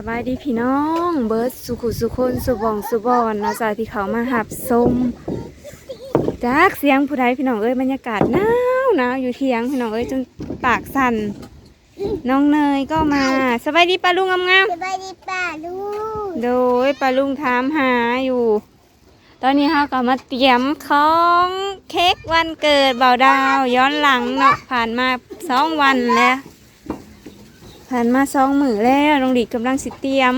สบายดีพี่น้อง เบิร์ดสุขุสุคนสุบองสุบอนเนาะจากที่เขามาหับสมจากเสียงผู้ใดพี่น้องเอ้ยบรรยากาศหนาวหนาวอยู่เที่ยงพี่น้องเอ้ยจนปากสั่นน้องเนยก็มาสบายดีป้าลุงงามสบายดีป่าลูกๆโดยป้าลุงถามหาอยู่ ตอนนี้เราก็มาเตรียมของเค้กวันเกิดเบาดาว ย้อนหลังเนาะผ่านมาสองวันแล้ว ผ่านมาสองมือแล้วน้องดิกำลังสิเตรียม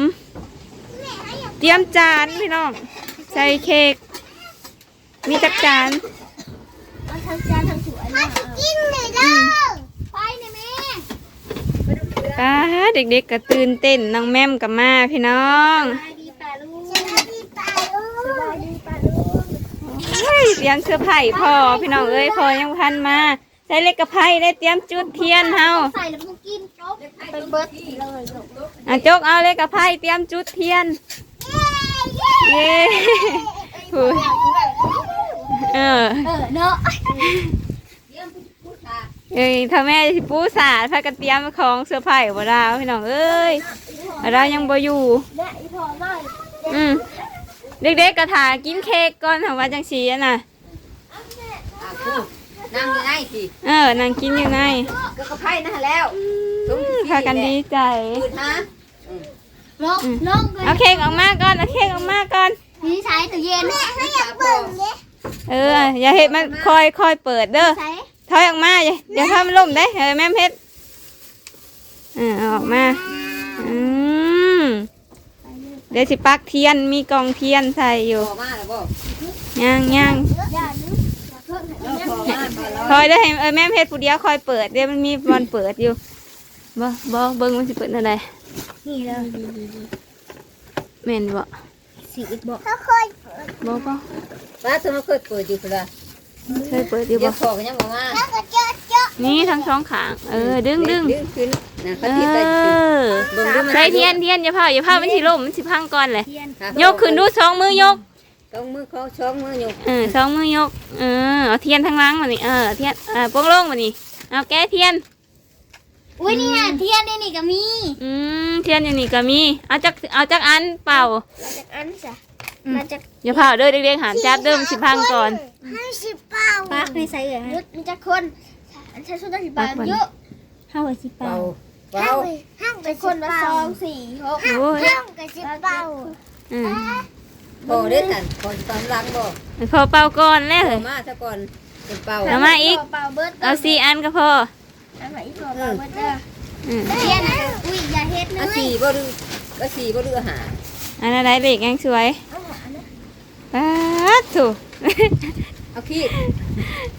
เตรียมจานพี่น้องใส่เค้กมีจักจานเอาทั้งจานทั้งถ้วยเลยกินเลยเด้อไปนะแม่ป้าเด็กๆก็ตื่นเต้นน้องแม่มกับมาพี่น้องสบายดีป่าลูกสบายดีป่าลูกสบายดีป่าลูกเฮ้ยเตรียมเสื้อไผ่พอพี่น้องเอ้ยพอยังพันมาใส่เล็กกระไผ่ได้เตรียมจุดเทียนเฮาใส่แล้วมึงกินครบ เป็นเบิร์ดเลยลูกอะจกเอาเล็กกระไผ่เตรียมจุดเทียนเย้เออเออเนาะเอ้ยถ้าแม่สิปูสาดพากันเตรียมของเสื้อไผ่บ่ดาวพี่น้องเอ้ยเรายังบ่อยู่อีพอมากอืมเด็กๆกระถากินเค้กก่อนของว่าจังสีอะน่ะอะนั่งอยู่ไหนสิเออนั่งกินอยู่ไงก็กระไพ่นั่นแล้ว พากันดีใจตื่นฮะน้องน้องเอาเค้กออกมาก่อนเอาเค้กออกมาก่อน นี่ใช้ตู้เย็นแม่ให้อยากเบิ่งเนี่ยเออ อย่าเห็ดมันคอยคอยเปิดเด้อใช้ถอยออกมาอย่าเดี๋ยวถ้ามันล่มได้เออแม่เพชรเออเอาออกมาอืมเดี๋ยวสิปักเทียนมีกองเทียนใส่อยู่พอมาแล้วบ่ย่างย่างอย่านึกอย่าเพิ่งแล้วพอมาพอแล้วคอยได้ให้เออแม่เพชรผู้เดียวคอยเปิดเดี๋ยวมันมีบอลเปิดอยู่ บ่บ่เบิ้งมันสิเปิดอะไรนี่เลยแม่นบ่สีบอกเขาค่อยบ่บ่ป้าสมเคยเปิดอยู่พุ่นละเคยเปิดอยู่เดี๋บ่ยวพอกันยังบ่มาแล้วก็เจาะเจาะนี่ทั้งสองขางเออดึงดึงดึงขึ้นนะเอเขาติดได้ขึ้นอเบิ่งดูมันใส่เทียนเทียนอย่าพาอย่าพามันสิล่มมันสิพังก่อนเลยเทียนยกขึ้นดูสองมือยกต้องมือเขาช่องมือยกเออสองมือยกเออเอาเทียนทั้งหล้างมานี่เออเทียนเออโป้งโล่งมานี่เอาแก้เทียน อุ้ยนี่น่ะเทียนนี่นี่ก็มีอืมเทียนอย่างนี้ก็มีเอาจักเอาจักอันเป่ามาจากอันจ้ะมาจากอย่าเผาเด้อเด็กๆหามจับเดิมนสิพังก่อนห้าสิบเป้าปากในใส่เลยยุดมีจักคนอันใช้ชุดได้สิบบาทเยอะห้าสิบเป่าเป้าเป่าห้างกับคนละสองสี่หกโอ้ยห้างกับสิบเป้าอืมพอได้ทันพอตอนหลังบ่พอเป่าก่อนแล้วพเหรออมาซะก่อนเป็นเป่าเอามาอีกเป้าเบิร์ดเอาสี่อันก็พอ เอามาอีกเป้าเบิร์ดเด้ออืมเทียนอุ้ยอย่าเฮ็ดเลเอายสี่บ่ดื้อเอาสี่บ่ดื้อหาอันอะไรเด็กยังสวยเอาหานะป๊าดถู เอาขี้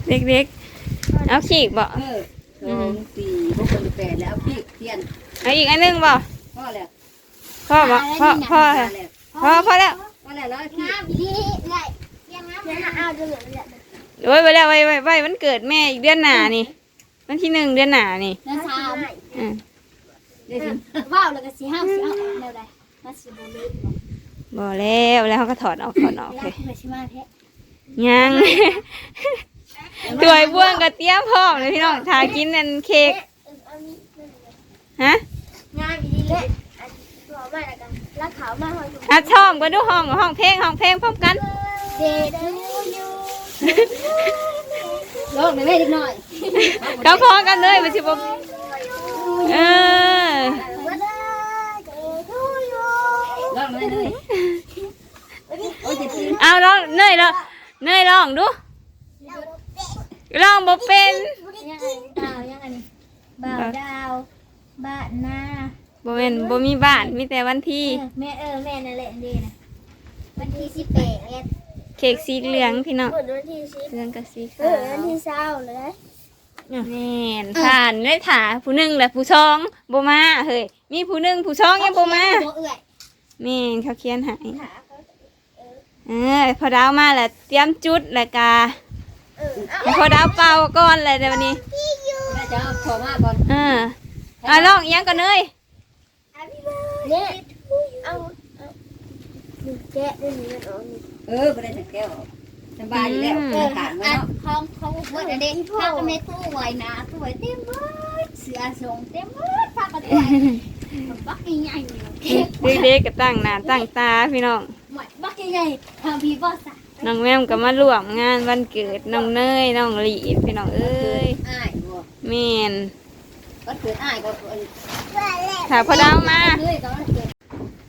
เด็กๆ เอาขีกบ่เออสองสี่หกเป็นแปดแล้วเอาขี้เทียนเอาอีกอันหนึงบ่พอแล้วพ่อบ่พ่อพ่อพอแล้วพ่อพอแล้วพอแล้วแล้วเอาขี้งามดีไงยังงามยังเอาดูเหลือเลยโอ้ยไว้แล้วไว้ไว้ไว้มันเกิดแม่อีกเดือนหน้านี่ วันที่หนึ่งเดือนหน้านี่แล้วสามอืมเดี๋ยวสิว้าวแล้วก็สีห้าสีเอาเร็วได้มาสีบุรีบ่แล้วแล้วเขาก็ถอดออกถอดออกแล้เลวยไปชิมาแท้ยังถวยบ่วงก็เตรียมพร้อมเลยพี่น้องทากินนั่นเค้กฮะงามดีเลยอันตัวมาแล้วกันรักขาวมากเลยอะช่องก็ดูห้องห้องเพลงห้องเพลงพร้อมกันเดดูยูลงในแม่เล็กน้อย เขาพร้อมกันเลยมันสิบ่เออลองเลยเลยโอ้ยจะตื่นเอาลองเนยลองเนยลองดูลองบ่เป็นยังไงดาวยังไงบ่าวดาวบ้านนาบ่แม่นบ่มีบ้านมีแต่วันที่แม่เออแม่นั่นแหละดีนะวันที่สิบแปดเนี่ยเค้กสีเหลืองพี่น้องเปิดวันที่สิบเหลืองกับสีเอขาอวันวที่เศร้าเลย แม่นผ่านได้ถาผู้หนึ่งแหละผู้สองบ่มาเฮ้ยมีผู้หนึ่งผู้สองยังบ่มาตัวเอื่อยแม่นเขาเขียนให้ขาเขาเออพอดาวมาแล้วเตรียมจุดแล้วกาเออให้พอดาวเป่าก่อนเลยเดี๋ยววันนี้แม่จะเอาพอมาก่อนเอออะลองอีหยังก่อนเนยเนี่ยเอาเอาดูแกะด้วยนี่มันออกเออบ่ได้แต่แก้ว สบายอยู่แล้วเออขาดมาอันเนาะของของเมื่อเด็กพากันในตู้ไว้นะตู้ไว้เต็มเบิดเสือส่งเต็มเบิดพากันตู้บักใหญ่ๆเค้กเด็กๆก็ตั้งหน้าตั้งตาพี่น้องหมดบักใหญ่ๆทำพี่บอสอะน้องแม่มก็มาร่วมงานวันเกิดน้องเนยน้องหลีดพี่น้องเอ้ยอ้ายบ่แม่นก็เกิดอ้ายก็เอ้ยถ้าพอดาวมาเลยตอนนั้นเกิด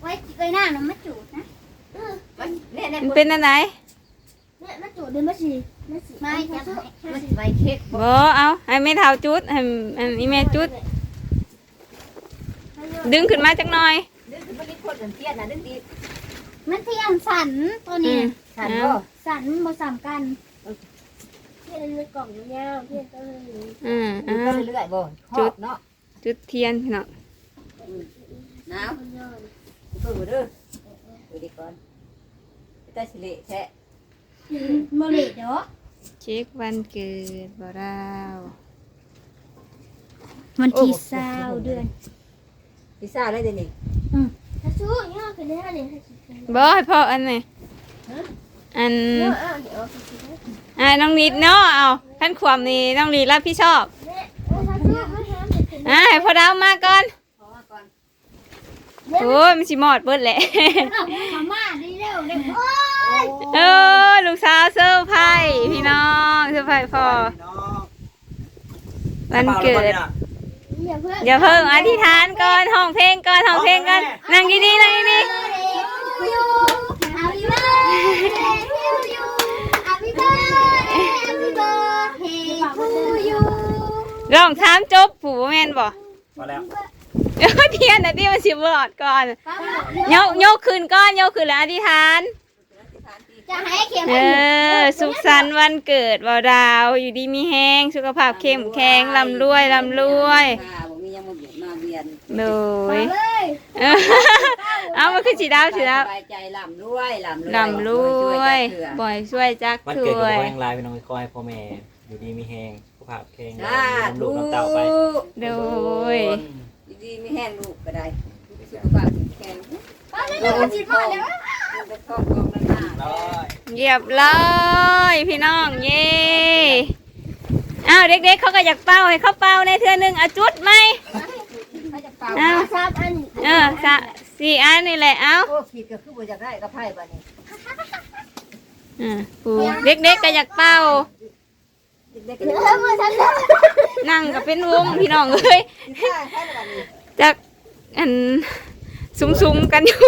ไว้ไว้หน้าน้ำมะจูดนะมันแน่แน่มันเป็นอะไร เนี่ยมะจูดเดินมาสิมาสิไม่จะให้มันไว้เค้กบ่บ่เอาให้แม่เท่าจุดให้ให้อีแม่จุด ดึงขึ้นมาจักหน่อยดึงขึ้นมาที่คนเตี้ยน่ะดึงดีมันเทียมสันตัวอืนี้มสั่นบ่สันบ่สามกันเทียนในกล่องยาวๆเทียนก็เลยอืมดูอ่าไปเรื่อยๆบ่ฮอดเนาะจุดเทียนพี่น้องหนาวเปิดเด้อเปิดดีก่อนไปใต้สิเละแท้ มาเลยเด้อเค้กวันเกิดบ่ดาวมันที่เศร้าเดือนพิซซ่าได้เดี๋ยวนี้ถ้าสู้ย่อขึ้นได้เลยถ้าสู้ขึ้นบ่ให้พ่ออันนี้อันเดี๋ยวเอาเดี๋ยวเอาไปสิเด้ออ่าน้องนิดเนาะเอาท่านความนี่น้องนิดรับผิดชอบแม่เออถ้าสู้ไม่แฮมจะขึ้นอ่าให้พ่อดาวมาก่อนขอมาก่อนโอ้ยมันสิหมอดเบิดแหละเอามาม่าดีเร็วเร็วโอ้ย เออลูกสาวเซอร์ไพรส์พี่น้องเซอร์ไพรส์พ่อวันเกิดอย่าเพิ่งอย่าเพิ่งอธิษฐานก่อนห้องเพลงก่อนห้องเพลงก่อนนั่งดีๆนั่งดี Happy birthday to you Happy birthday Happy birthday to you ๆร้องถามจบผู้แม่นบ่พอแล้วเดี๋ยวเทียนนะที่มันสิบอดก่อนยกยกขึ้นก้อนยกขึ้นแล้วอธิษฐาน จะให้เขียนเออ สุขสันต์วันเกิดบ่าวดาว อยู่ดีมีแห้ง สุขภาพเข้มแข็งลำรวยลำรวยค่ะบ่มียังมาเบียดมาเวียนโดไปยเลยเออเอามันคือสีดาวสีดาวสบายใจลำรวยลำรวยลำรวยบ่อยช่วยจักวันถเกิดวกับยพ่อแห่งลายพี่น้องคอยพ่อแม่ อยู่ดีมีแหงสุขภาพแข็งแรจ้างลูลูกกน้ำเต่าไปโดยดีๆไม่แห้งลูกก็ได้สุขภาพแข็งไป เลยมันจิตหมดแล้วเป็นครอบครองนั่นน่ะร้อยเหยียบเลยพี่น้องเย่อ้าวเด็กๆเขาก็อยากเป่าให้เขาเป่าในเทือหนึงเอาจุดไหมเขาจะเป่าอ้าวทราบอันเออสะสี่อันนี่แหละเอาโอ้ผิดก็คือบ่อยากได้ก็ไพ่บัดนี้อ่าผู้เด็กๆก็อยากเป่าเด็กๆก็เดี๋ยวได้เมื่อฉันนั่งก็เป็นวงพี่น้องเอ้ยใช่ใช่บัดนี้จากอัน ซุ้มๆกันอยู่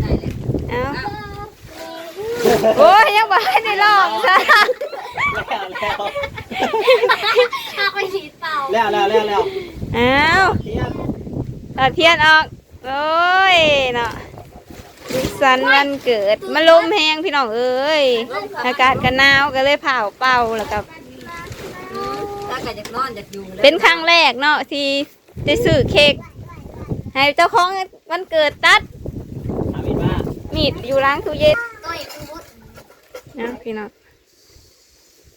ได้เลยเอาโอ้ยยังบ่ให้ได้ลองซะพาไปฉีดเป่าแล้วแล้วแล้วแล้วเอาเที่ยงเอาเทียนออกโอ้ยเนาะสุขสันต์วันเกิดมาลมแหงพี่น้องเอ้ยอากาศกันหนาวก็เลยเผาเป่าแล้วก็ถ้าก็อยากนอนอยากอยู่แล้วเป็นครั้งแรกเนาะที่ได้ซื้อเค้ก ให้เจ้าของวันเกิดตัด ถามอีกว่ามีดอยู่ล้างตู้เย็นตัวเองมุดนะพี่น้อง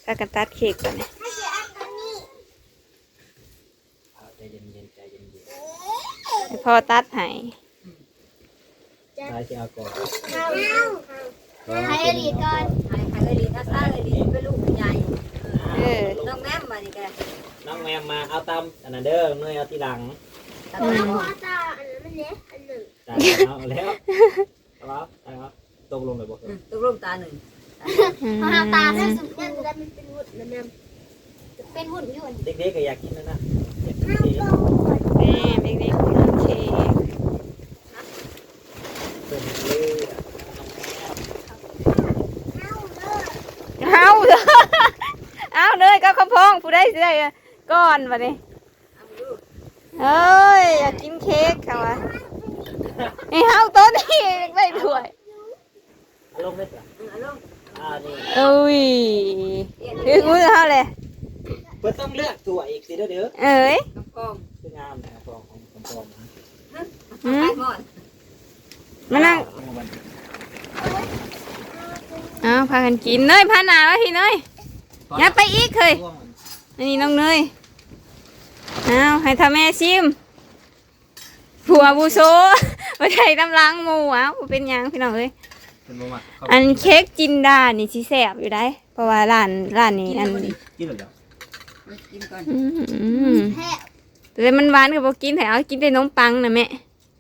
ถ้ากันตัดเค้กก่อนนะให้เขียนอันนี้เอาใจเย็นเย็นๆใจเย็นเย็นให้พ่อตัดให้ๆลายจะเอาก่อนให้อลีดก่อนให้ให้เลยดีถ้าซ่าเลยดีเป็นลูกเป็นใหญ่เออน้องแม่มมานี่ก็ได้น้องแมมมาเอาตามอันนั้นเด้อเนยเอาทีหลังตัดเอามาพ่อตาอันนั้นมันเล็กอันหนึ่งจ่ายเอาแล้วเอาแล้วเอาแล้วตกลงเลยบอกอืมตัวรูปตาหนึ่งพอตาถ้าสุดเนี่ยจะได้มันเป็นวุ้นมันนเป็นวุ้นอยู่เด็กๆก็อยากกินนั่นนะอยากกินเค้กแม่เด็กๆกินเค้กเพิ่มเลือดเอาเอาเลยก็ข้าวพองผู้ได้สิได้ก้อนวะนี่ เอ้ยอยากกินเค้กค่ะวะไอ้เฮาต้นนี่ไม่ด้วยอารมณ์เม็ดเหรอเอาลูกอ่านี่เอ้ยคือมือเฮาเลยเพิ่นต้องเลือกตัวอีกสิเด้อเด้อเอ้ยกำกองคืองามนะครับฟองของของฟองนะหืมไอ้หมอนมานั่งเอาพากันกินเนยพาหนาวะพี่เนยอย่าไปอีกเคยช่วงอันนี้น้องเนยเอาให้ทำแม่ชิมผัวบูโซมาใช้น้ำล้างหมูเอ้าบ่เป็นหยังพี่น้องเอ้ยเป็นบ่มักเข้าอันเค้กจินดานี่สิแซ่บอยู่ได้ เพราะว่าร้านร้านนี้อันกินเลยเหรอกินก่อนอืมแพ้แต่มันหวานกับบ่กินแต่เอากินแต่นมปังนะแม่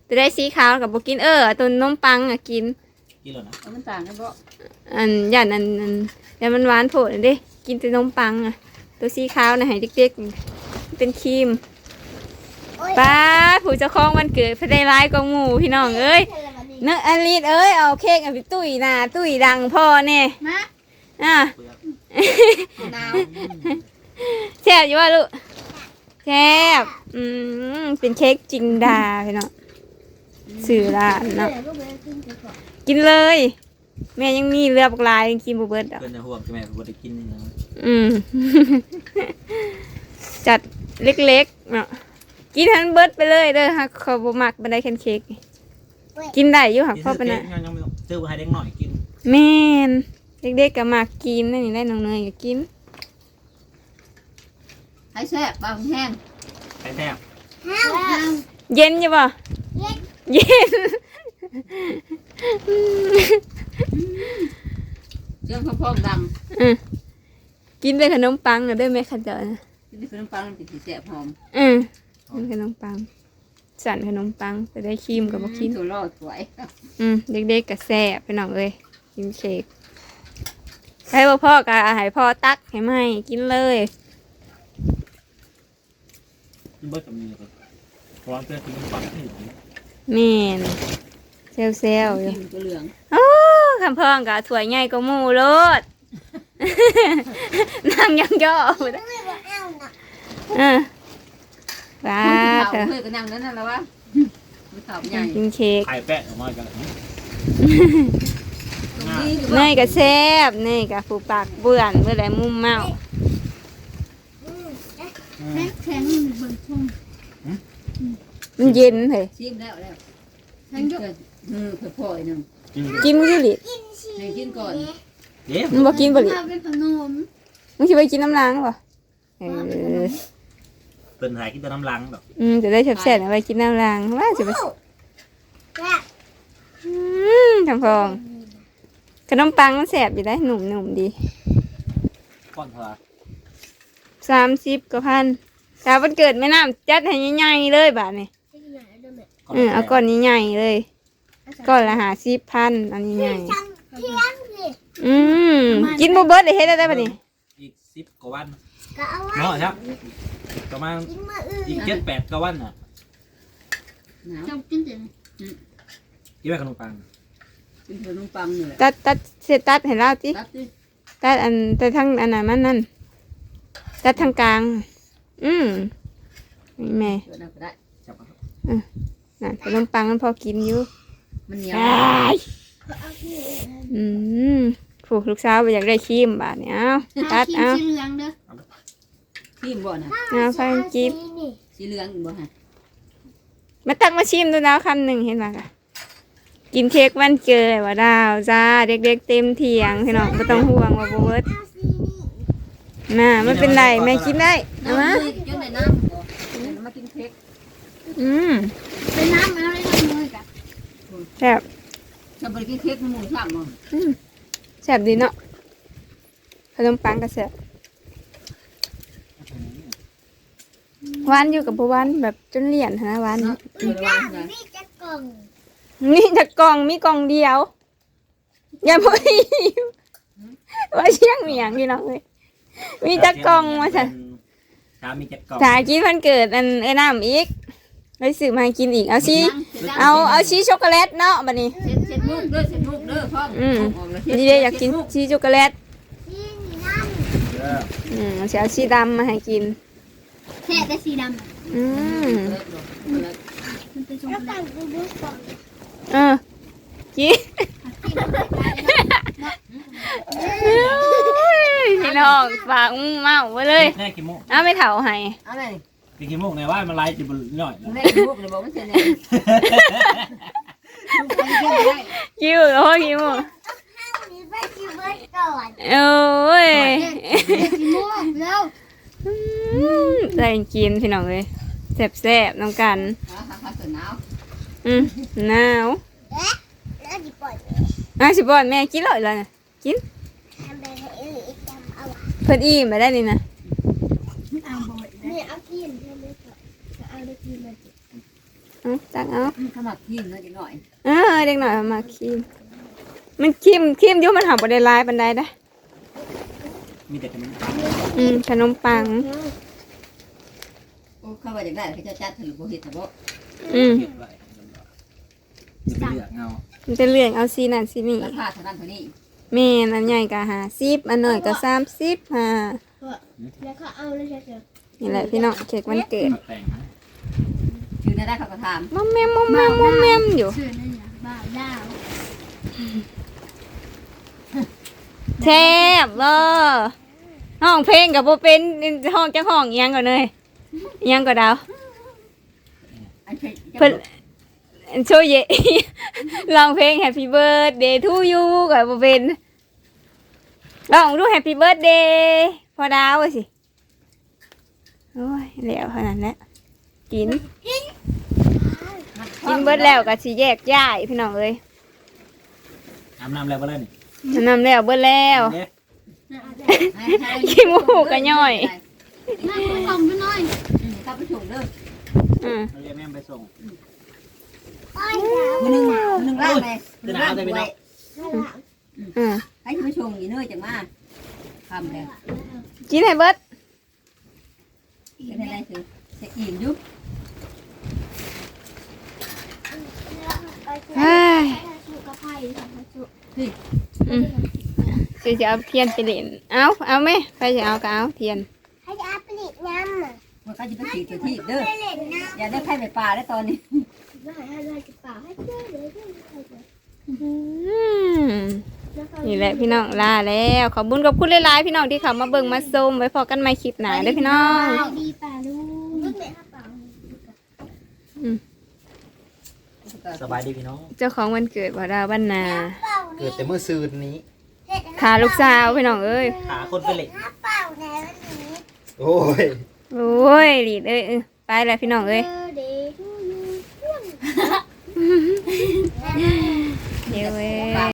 แต่ได้สีขาวกับบ่กินเออตัวนมปังอะกินกินแล้วนะเอามันต่างกันบ่อันย่านอันอันย่านมันหวานโผล่เด้กินแต่นมปังอะตัวสีขาวนะให้เด็กๆ เป็นครีมป้าผู้เจ้าของวันเกิดเพนได้ร้ายกว่าหมู่พี่น้องเอ้ยเนื้ออลิดเอ้ยเอาเค้กเอาไปตุ้ยหน้าตุ้ยดังพ่อแน่มาอะเปลือกหนาวแซ่บอยู่ว่าลูกแซ่บอืมเป็นเค้กจิงดาพี่น้องสื่อร้านเนาะเดี๋ยวลูกไปกินไปก่อนกินเลย แม่ยังมีเรือปลายยังกินบุเบิดอะเพื่อนจะห่วงใช่ไหมผมได้กินนี่นะอืมจัด เล็กๆเนาะกินทั้งเบิดไปเลยเด้อฮะเขาบ่มักบันไดเค้กเค้กกินได้อยู่หักกินพ่อซื้อปะเค้นะกยังยังไม่ต้องซื้อมาให้เด็กหน่อยกินแม่นเด็กๆก็มักกินนั่นนี่ได้น้องเนยก็กินให้แซ่บบ่แห้งไข่แซ่บห้าวห้าวเย็นอยู่บ่เย็นเย็นเสียงพร้อมๆดังอืมกินได้ขนมปังน่ะเด้อแม่ขันเจานะกิ นขนมปังมันเป็นสีแซ่บหอมอืมกินขนมปัง สั่นขนมปังจะได้ครีมกับบ่กินตัวรอดสวยอืมเด็กๆก็แซ่บไปน้องเอ้ยกินเค้กให้บ่พ่อก็ให้พ่อตักให้ไม่กินเลยกินเบิร์ดกับมีเลยร้อนเพื่อนกินปังที่อยู่แม่นเซลเซลอยู่กินตัวเหลืองโอ้คำพ่องก็ถ้วยใหญ่ก็หมูโลดนั่งยังย่ออยู่ไม่บอกเอานะ เออว้าคนที่เถเฒ่าอะเฮ้ยก็นั่งนั่นน่ะแล้ววะมันเฒ่าใหญ่กินเค้กไข่แปะออกมากันตรงนี้อยู่เนบ่ยก็แซ่บเนยก็ผูปากเบื่อนเมื่อไรมุมเมา แม่แข็งเบิ่งชมมันเย็นเฮ้ยชิมแล้วแล้วแข็งยุกเออค่อยๆหนึงกินกินมึงอยู่หลิกินสิให้กินก่อนเย้มึงบอกกินบ่หลิเอาเป็นขนมมึงคิดไปกินน้ำล้างป่ะเออ เป็นหายกินแต่น้ำล้างแบบอืมจะได้แซ่บๆเอาไปกินน้ำล้างว่าจะไปแซ่บอืมทางพองขนมปังมันแซ่บอยู่ได้หนุ่มหนุ่มๆดีก้อนเท่าไหร่สามสิบกว่าพันแต่วันเกิดแม่น้ำจัดให้ใหญ่ๆเลยบาทนี่ที่ไหนด้วยแม่อืมเอาก้อนใหญ่ๆเลย ก้อนละหาสิบพันอันนี้ใหญ่จังเทียนสิอืมกินบ่เบิดเลยเฮ็ดได้ปะนี่อีกสิบกว่าวัน ก็เอาไว้เนาะครับประมาณกินมื้ออื่นอีกเจ็ดแปดกว่าวันน่ะหนาวจังกินเต็มกินไปขนมปังกินขนมปังนี่แหละตัดตัดเสร็จตัดให้เราสิตัดสิตัดอันแต่ทั้งอันนั้นมันนั่นตัดทางกลาง อืมนี่แม่เดี๋ยวนะก็ได้ จับครับน่ะขนมปังมันพอกินอยู่มันเหนียวอ้ายเอาที่อืมผูกลูกสาวไปอยากได้ครีมบาทเนี่ยเอาตัดกินเอาสีเหลืองเด้อ ชิมบ่นะเอาไฟจิบนี่สีเหลืองอีกบ่ฮะมาตักมาชิมดูแล้วคำหนึ่งเห็นปะคะกินเค้กวันเกิดว่าดาวจ้าเด็กๆเต็มเถียงพี่น้องไม่ต้องห่วงว่าบ่เบิดเอาสีนี่น่ะไม่เป็นไรแม่กินได้เอามาน้ำมือจนได้น้ำบ่เดี๋ยวมากินเค้กอืมเป็นน้ำเอาได้ทั้งมือกับแซ่บจะไปกินเค้กมันหมูช่างบ่แซ่บดีเนาะขนมปังก็แซ่บห วานอยู่กับบัวานแบบจนเหลี่ยนหั้นนะหวานเนาะเดี๋ยวระวังนะพี่จะกล่องนี่จะกล่องมีกล่องเดียว อย่าพูดว่าเชี่ยงเหมียงพี่น้องเลยมีจะกล่องมาสั่นชามีเจ็ดกล่องสากินวันเกิดอันเอ้ยน้ำอีกเลยซื้อมาให้กินอีกเอาชีเอาเอาชีช็อกโกแลตเนาะบัดนี้เช็ดเช็ดมุกเด้อเช็ดมุกเด้อพ่ออืมออกแล้วเช็ดดีเลยอยากกินชีช็อกโกแลตพี่นี่น้เอออืมเอาชีดำมาให้กินำ แค่แต่สีดำอืมมันเป็นชมพูแล้วกันกูดูก่อนเออกินพี่น้องฝากเมาไว้เลยแน่กินโมกเอาไม่เถาให้เอาไหนไปกินโมกในว่ามันไล่จิบหน่อยแม่มุกเลยบอกมันเสร็จแล้วมุกไปเที่ยวได้คิวโอ้ยคิวมีไปกินเบิร์ดก่อนโอ้ยกินม่วงแล้ว ใส่กินพี่น้องเลยแซ่บๆน้ำกันหาหาหาเสือหนาวอืมหนาวแล้วดิปล่อยอะสิบอนแม่กินเลยแล้วนะทำไปให้เอลิจำเอาเพิ่นอิ่มไปได้นี่นะเอาบ่อยเนี่ยเอากินใช่ไหมครับเอาเอาจักเอาขมักทีมเนาะจังหน่อยเออเด็กหน่อยเอามาครีมมันครีมครีมอยุ่มันหาบ่ได้หลายปานใดเด้อมีแต่ขนมปังอืมขนมปังโอ้ เข้าว่าจังได้เขาจะจัดถลุบ่เฮ็ดถบ่อืมเก็บไว้จะไปเลือกเอามันจะเลือกเอาสีนั่นสีนี่ราคาเท่านั้นเท่านี้แม่นอันใหญ่ก็50อันน้อยก็30ค่ะแล้วก็เอาเลยเฉยนี่แหละพี่น้องเค้กวันเกิดมาแต่งนะชื่อนั้นได้เขาก็ถามมอมแมมมอมแมมมอมแมมอยู่ๆชื่อนั่นนะบ่าวดาวแทบบ่ห้องเพลงกับโบเป็นห้องจักห้องอิหยังก่อนเลยอิห ยังก็ดาวอันเคยเพิ่นโชว์เยร้องเพลง Happy Birthday to you กับโบเป็นร้องดู Happy Birthday พอดาวอะสิโอ้ยแล้วขนาดนั้นกิน กินเบิดแล้วก็สิแยกย้ายพี่น้องเอ้ยอาบน้ำแล้วบ่ได้นี่นำแล้วเบิดแล้วเด้ขี้มูกก็ย่อย น่าขอส่งไปหน่อยข้าไปส่งเด้ออืมเอาเรียกแม่ไปส่งมื้อนึงมื้อนึงล่างแม่มื้อนึงล่างไปไว้อืมให้ไปส่งอีเน้อยจังมาทำแล้วกินให้เบิดเป็นอะไรคือจะอิ่มอยู่เฮ้ยสุกไผ่ทำสุอืมสิจะเอาเทียนไปเล่นเอาเอาไหมไปจะเอาก็เอาเทียน ให้อาปลิดน้ำอะมันก็จะไปขี่ตัวที่เด้อให้เล่นน้อย่าได้ไข่ไปปลาได้ตอนนี้ำได้ให้ได้กระเป๋าให้เจ้าเลยอืมนี่แหละพี่น้องลาแล้วขอบคุญขอบคุณหลายๆพี่น้องที่เขามาเบิ่งมาชมไว้พอกันใหม่คลิปหน้าเด้อพี่น้องดีป่าลูกลูกแม่กระเป๋าสบายดีพี่น้อง เจ้าของวันเกิดบ่ดาวบ้านนาเกิดแต่เมื่อซืนนี้ขาลูกสาวพี่น้องเอ้ยขาคนไปเหล็ก เป่าในวันนี้ โอ้ยโอ้ยหลีดเอ้ยเอ้ยไปแล้วพี่น้องเอ้ยเดย์ทูยูเดี๋ยวเว้ย